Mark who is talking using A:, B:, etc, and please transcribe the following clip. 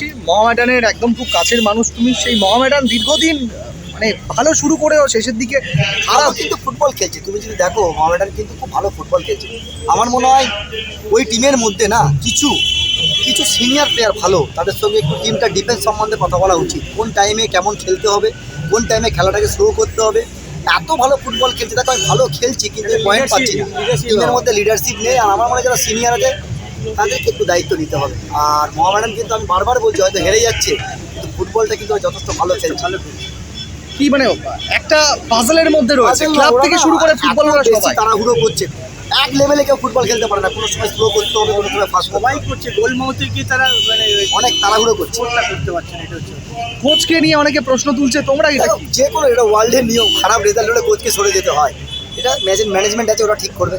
A: করছি মহামেডানের একদম খুব কাছের মানুষ তুমি সেই মহামেডান দীর্ঘদিন মানে ভালো শুরু করেও শেষের দিকে
B: খারাপ। কিন্তু ফুটবল খেলছে। তুমি যদি দেখো মোহামেডান কিন্তু খুব ভালো ফুটবল খেলছে। আমার মনে হয় ওই টিমের মধ্যে না কিছু কিছু সিনিয়র প্লেয়ার ভালো তাদের সঙ্গে একটু টিমটা ডিফেন্স সম্বন্ধে কথা বলা উচিত। কোন টাইমে কেমন খেলতে হবে কোন টাইমে খেলাটাকে স্লো করতে হবে। এত ভালো ফুটবল খেলছে দেখো আমি ভালো খেলছি কিন্তু পয়েন্ট পাচ্ছি না। টিমের মধ্যে লিডারশিপ নেই আর আমার মনে হয় যারা সিনিয়র আছে তাদেরকে একটু দায়িত্ব নিতে হবে। আর মোহামেডান কিন্তু আমি বারবার বলছি হয়তো হেরে যাচ্ছে কিন্তু ফুটবলটা কিন্তু যথেষ্ট ভালো খেলছে।
A: কি মানে একটা পাজলের মধ্যে রয়েছে। ক্লাব থেকে শুরু করে ফুটবলাররা সবাই।
B: তাড়াহুড়ো করছে। এক লেভেলে কেউ ফুটবল খেলতে পারে না কোনো সময় স্লো করতে হবে কোনো সময় ফাস্ট
C: সবাই করছে গোল কি তারা মানে
B: অনেক তাড়াহুড়ো করছে।
C: করতে পারছে না এটা হচ্ছে
A: কোচকে নিয়ে অনেকে প্রশ্ন তুলছে তোমরা এটা
B: যে কোনো এটা ওয়ার্ল্ডের নিয়ম খারাপ রেজাল্ট হলে কোচকে সরে যেতে হয়। এটা ম্যানেজমেন্ট আছে ওরা ঠিক করবে।